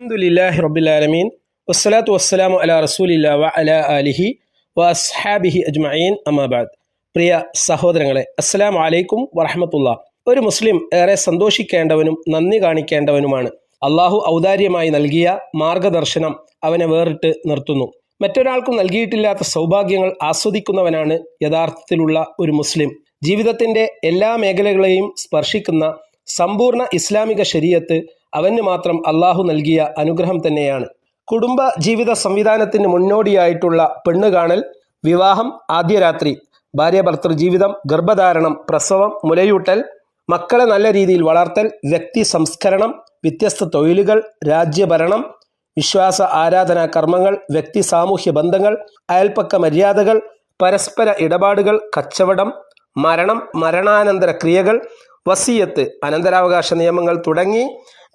അലഹമുല്ലാഹി റബുലാലമീൻ വസ്സലാത്തു വസ്സലാമു അല റസൂലില്ല വ അല അലിഹി വ അജ്മഈൻ അമാബാദ് പ്രിയ സഹോദരങ്ങളെ അസ്സലാം അലൈക്കും വറഹമത്തുള്ള ഒരു മുസ്ലിം ഏറെ സന്തോഷിക്കേണ്ടവനും നന്ദി കാണിക്കേണ്ടവനുമാണ്. അള്ളാഹു ഔദാര്യമായി നൽകിയ മാർഗദർശനം അവനെ വേറിട്ട് നിർത്തുന്നു. മറ്റൊരാൾക്കും നൽകിയിട്ടില്ലാത്ത സൗഭാഗ്യങ്ങൾ ആസ്വദിക്കുന്നവനാണ് യഥാർത്ഥത്തിലുള്ള ഒരു മുസ്ലിം. ജീവിതത്തിന്റെ എല്ലാ മേഖലകളെയും സ്പർശിക്കുന്ന സമ്പൂർണ ഇസ്ലാമിക ശരീഅത്ത് അവന് മാത്രം അള്ളാഹു നൽകിയ അനുഗ്രഹം തന്നെയാണ്. കുടുംബ ജീവിത സംവിധാനത്തിന് മുന്നോടിയായിട്ടുള്ള പെണ്ണ് കാണൽ വിവാഹം ആദ്യ രാത്രി ഭാര്യ ഭർത്തൃ ജീവിതം ഗർഭധാരണം പ്രസവം മുലയൂട്ടൽ മക്കളെ നല്ല രീതിയിൽ വളർത്തൽ വ്യക്തി സംസ്കരണം വ്യത്യസ്ത തൊഴിലുകൾ രാജ്യഭരണം വിശ്വാസ ആരാധനാ കർമ്മങ്ങൾ വ്യക്തി സാമൂഹ്യ ബന്ധങ്ങൾ അയൽപ്പക്ക മര്യാദകൾ പരസ്പര ഇടപാടുകൾ കച്ചവടം മരണം മരണാനന്തര ക്രിയകൾ വസീയത്ത് അനന്തരാവകാശ നിയമങ്ങൾ തുടങ്ങി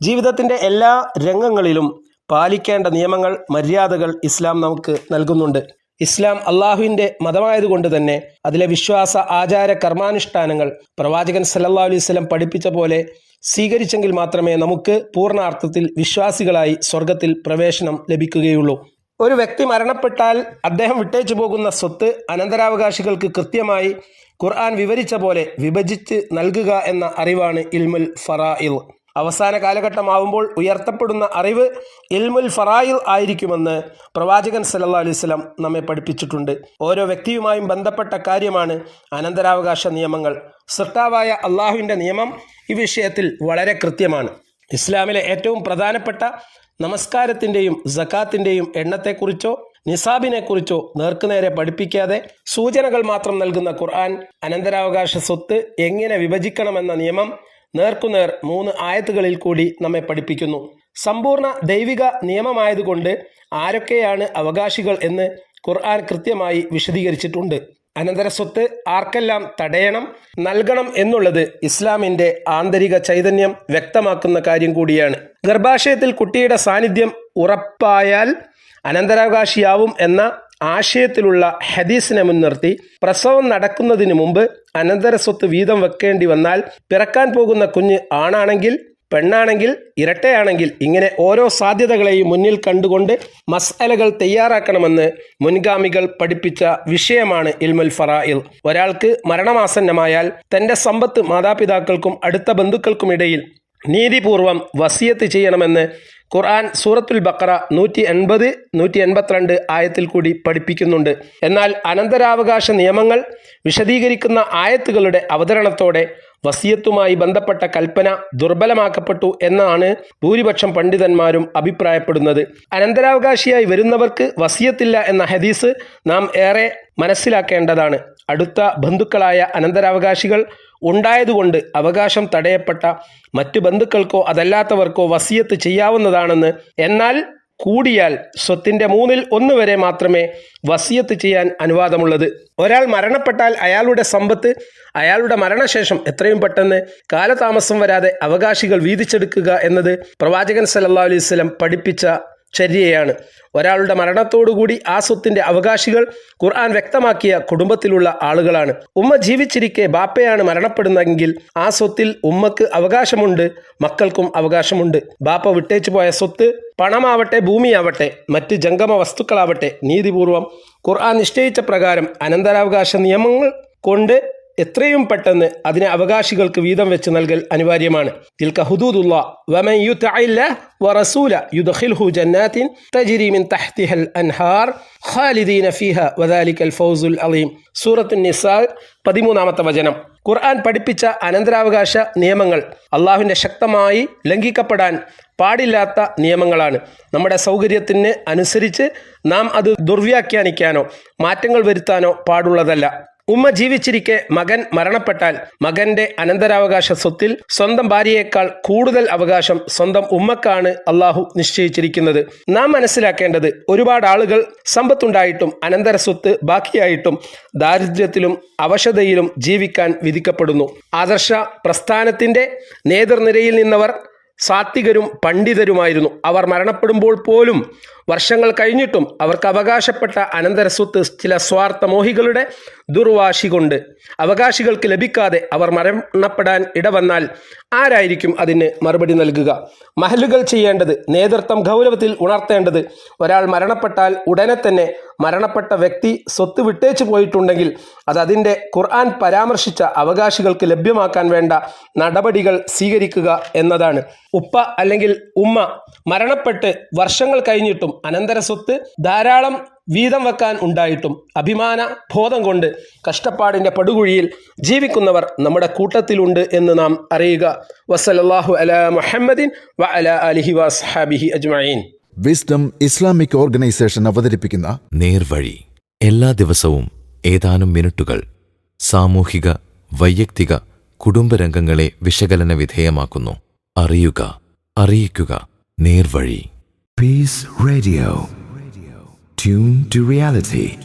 ജീവിതത്തിന്റെ എല്ലാ രംഗങ്ങളിലും പാലിക്കേണ്ട നിയമങ്ങൾ മര്യാദകൾ ഇസ്ലാം നമുക്ക് നൽകുന്നുണ്ട്. ഇസ്ലാം അള്ളാഹുവിന്റെ മതമായതുകൊണ്ട് തന്നെ അതിലെ വിശ്വാസ ആചാര കർമാനുഷ്ഠാനങ്ങൾ പ്രവാചകൻ സല്ലാ അലൈഹി വസല്ലം പഠിപ്പിച്ച പോലെ സ്വീകരിച്ചെങ്കിൽ മാത്രമേ നമുക്ക് പൂർണാർത്ഥത്തിൽ വിശ്വാസികളായി സ്വർഗത്തിൽ പ്രവേശനം ലഭിക്കുകയുള്ളൂ. ഒരു വ്യക്തി മരണപ്പെട്ടാൽ അദ്ദേഹം വിട്ടേച്ചു പോകുന്ന സ്വത്ത് അനന്തരാവകാശികൾക്ക് കൃത്യമായി ഖുർആൻ വിവരിച്ച പോലെ വിഭജിച്ച് നൽകുക എന്ന അറിവാണ് ഇൽമുൽ ഫറായിൽ. അവസാന കാലഘട്ടമാവുമ്പോൾ ഉയർത്തപ്പെടുന്ന അറിവ് ഇൽമുൽ ഫറായിൽ ആയിരിക്കുമെന്ന് പ്രവാചകൻ സല്ലാ അലൈഹി വസല്ലം നമ്മെ പഠിപ്പിച്ചിട്ടുണ്ട്. ഓരോ വ്യക്തിയുമായും ബന്ധപ്പെട്ട കാര്യമാണ് അനന്തരാവകാശ നിയമങ്ങൾ. സൃഷ്ടാവായ അള്ളാഹുവിന്റെ നിയമം ഈ വിഷയത്തിൽ വളരെ കൃത്യമാണ്. ഇസ്ലാമിലെ ഏറ്റവും പ്രധാനപ്പെട്ട നമസ്കാരത്തിന്റെയും ജക്കാത്തിന്റെയും എണ്ണത്തെക്കുറിച്ചോ നിസാബിനെക്കുറിച്ചോ നേർക്കുനേരെ പഠിപ്പിക്കാതെ സൂചനകൾ മാത്രം നൽകുന്ന ഖുർആൻ അനന്തരാവകാശ സ്വത്ത് എങ്ങനെ വിഭജിക്കണമെന്ന നിയമം നേർക്കുനേർ മൂന്ന് ആയത്തുകളിൽ കൂടി നമ്മെ പഠിപ്പിക്കുന്നു. സമ്പൂർണ ദൈവിക നിയമമായതുകൊണ്ട് ആരൊക്കെയാണ് അവകാശികൾ എന്ന് ഖുർആൻ കൃത്യമായി വിശദീകരിച്ചിട്ടുണ്ട്. അനന്തര സ്വത്ത് ആർക്കെല്ലാം തടയണം നൽകണം എന്നുള്ളത് ഇസ്ലാമിന്റെ ആന്തരിക ചൈതന്യം വ്യക്തമാക്കുന്ന കാര്യം കൂടിയാണ്. ഗർഭാശയത്തിൽ കുട്ടിയുടെ സാന്നിധ്യം ഉറപ്പായാൽ അനന്തരാവകാശിയാവും എന്ന ആശയത്തിലുള്ള ഹദീസിനെ മുൻനിർത്തി പ്രസവം നടക്കുന്നതിന് മുമ്പ് അനന്തര സ്വത്ത് വീതം വെക്കേണ്ടി വന്നാൽ പിറക്കാൻ പോകുന്ന കുഞ്ഞ് ആണാണെങ്കിൽ പെണ്ണാണെങ്കിൽ ഇരട്ടയാണെങ്കിൽ ഇങ്ങനെ ഓരോ സാധ്യതകളെയും മുന്നിൽ കണ്ടുകൊണ്ട് മസ്അലകൾ തയ്യാറാക്കണമെന്ന് മുൻഗാമികൾ പഠിപ്പിച്ച വിഷയമാണ് ഇൽമുൽ ഫറായിൽ. ഒരാൾക്ക് മരണമാസന്നമായാൽ തന്റെ സമ്പത്ത് മാതാപിതാക്കൾക്കും അടുത്ത ബന്ധുക്കൾക്കും ഇടയിൽ നീതിപൂർവം വസിയത്ത് ചെയ്യണമെന്ന് ഖുർആൻ സൂറത്തുൽ ബക്കറ നൂറ്റി എൺപത് നൂറ്റി എൺപത്തിരണ്ട് ആയത്തിൽ കൂടി പഠിപ്പിക്കുന്നുണ്ട്. എന്നാൽ അനന്തരാവകാശ നിയമങ്ങൾ വിശദീകരിക്കുന്ന ആയത്തുകളുടെ അവതരണത്തോടെ വസിയത്തുമായി ബന്ധപ്പെട്ട കൽപ്പന ദുർബലമാക്കപ്പെട്ടു എന്നാണ് ഭൂരിപക്ഷം പണ്ഡിതന്മാരും അഭിപ്രായപ്പെടുന്നത്. അനന്തരാവകാശിയായി വരുന്നവർക്ക് വസിയത്തില്ല എന്ന ഹദീസ് നാം ഏറെ മനസ്സിലാക്കേണ്ടതാണ്. അടുത്ത ബന്ധുക്കളായ അനന്തരാവകാശികൾ ഉണ്ടായതുകൊണ്ട് അവകാശം തടയപ്പെട്ട മറ്റു ബന്ധുക്കൾക്കോ അതല്ലാത്തവർക്കോ വസിയത്ത് ചെയ്യാവുന്നതാണെന്ന്. എന്നാൽ കൂടിയാൽ സ്വത്തിന്റെ മൂന്നിൽ ഒന്ന് വരെ മാത്രമേ വസിയത്ത് ചെയ്യാൻ അനുവാദമുള്ളത്. ഒരാൾ മരണപ്പെട്ടാൽ അയാളുടെ സമ്പത്ത് അയാളുടെ മരണശേഷം എത്രയും പെട്ടെന്ന് കാലതാമസം വരാതെ അവകാശികൾ വീതിച്ചെടുക്കുക എന്നത് പ്രവാചകൻ സല്ലാ അലൈഹി വസല്ലം പഠിപ്പിച്ച ചര്യയാണ് ഒരാളുടെ മരണത്തോടുകൂടി ആ സ്വത്തിന്റെ അവകാശികൾ ഖുർആൻ വ്യക്തമാക്കിയ കുടുംബത്തിലുള്ള ആളുകളാണ്. ഉമ്മ ജീവിച്ചിരിക്കെ ബാപ്പയാണ് മരണപ്പെടുന്നതെങ്കിൽ ആ സ്വത്തിൽ ഉമ്മക്ക് അവകാശമുണ്ട് മക്കൾക്കും അവകാശമുണ്ട്. ബാപ്പ വിട്ടേച്ചു പോയ സ്വത്ത് പണമാവട്ടെ ഭൂമിയാവട്ടെ മറ്റ് ജംഗമ വസ്തുക്കളാവട്ടെ നീതിപൂർവം ഖുർആൻ നിശ്ചയിച്ച പ്രകാരം അനന്തരാവകാശ നിയമങ്ങൾ കൊണ്ട് എത്രയും പെട്ടെന്ന് അതിനെ അവകാശികൾക്ക് വീതം വെച്ച് നൽകൽ അനിവാര്യമാണ്. പതിമൂന്നാമത്തെ വചനം. ഖുർആൻ പഠിപ്പിച്ച അനന്തരാവകാശ നിയമങ്ങൾ അള്ളാഹുവിന്റെ ശക്തമായി ലംഘിക്കപ്പെടാൻ പാടില്ലാത്ത നിയമങ്ങളാണ്. നമ്മുടെ സൗകര്യത്തിന് അനുസരിച്ച് നാം അത് ദുർവ്യാഖ്യാനിക്കാനോ മാറ്റങ്ങൾ വരുത്താനോ പാടുള്ളതല്ല. ഉമ്മ ജീവിച്ചിരിക്കെ മകൻ മരണപ്പെട്ടാൽ മകന്റെ അനന്തരാവകാശ സ്വത്തിൽ സ്വന്തം ഭാര്യയേക്കാൾ കൂടുതൽ അവകാശം സ്വന്തം ഉമ്മക്കാണ് അള്ളാഹു നിശ്ചയിച്ചിരിക്കുന്നത്. നാം മനസ്സിലാക്കേണ്ടത് ഒരുപാട് ആളുകൾ സമ്പത്തുണ്ടായിട്ടും അനന്തര സ്വത്ത് ബാക്കിയായിട്ടും ദാരിദ്ര്യത്തിലും അവശതയിലും ജീവിക്കാൻ വിധിക്കപ്പെടുന്നു. ആദർശ പ്രസ്ഥാനത്തിന്റെ നേതൃനിരയിൽ നിന്നവർ സാത്വികരും പണ്ഡിതരുമായിരുന്നു. അവർ മരണപ്പെടുമ്പോൾ പോലും വർഷങ്ങൾ കഴിഞ്ഞിട്ടും അവർക്ക് അവകാശപ്പെട്ട അനന്തരസ്വത്ത് ചില സ്വാർത്ഥ മോഹികളുടെ ദുർവാശി കൊണ്ട് അവകാശികൾക്ക് ലഭിക്കാതെ അവർ മരണപ്പെടാൻ ഇടവന്നാൽ ആരായിരിക്കും അതിന് മറുപടി നൽകുക? മഹലുകൾ ചെയ്യേണ്ടത് നേതൃത്വം ഗൗരവത്തിൽ ഉണർത്തേണ്ടത് ഒരാൾ മരണപ്പെട്ടാൽ ഉടനെ തന്നെ മരണപ്പെട്ട വ്യക്തി സ്വത്ത് വിട്ടേച്ചു പോയിട്ടുണ്ടെങ്കിൽ അത് അതിന്റെ ഖുർആൻ പരാമർശിച്ച അവകാശികൾക്ക് ലഭ്യമാക്കാൻ വേണ്ട നടപടികൾ സ്വീകരിക്കുക എന്നതാണ്. ഉപ്പ അല്ലെങ്കിൽ ഉമ്മ മരണപ്പെട്ട് വർഷങ്ങൾ കഴിഞ്ഞിട്ടും അനന്തര സ്വത്ത് ധാരാളം വീതം വെക്കാൻ ഉണ്ടായിട്ടും അഭിമാന ബോധം കൊണ്ട് കഷ്ടപ്പാടിന്റെ പടുകുഴിയിൽ ജീവിക്കുന്നവർ നമ്മുടെ കൂട്ടത്തിലുണ്ട് എന്ന് നാം അറിയുക. വസലല്ലാഹു അല മുഹമ്മദിൻ വ അല അലിഹി വസ്ഹാബിഹി അജ്മീൻ വിസ്ഡം ഇസ്ലാമിക് ഓർഗനൈസേഷൻ അവതരിപ്പിക്കുന്ന നേർവഴി. എല്ലാ ദിവസവും ഏതാനും മിനിറ്റുകൾ സാമൂഹിക വൈയക്തിക കുടുംബരംഗങ്ങളെ വിശകലന വിധേയമാക്കുന്നു. അറിയുക അറിയിക്കുക. നേർവഴി. Peace Radio. Tune to reality.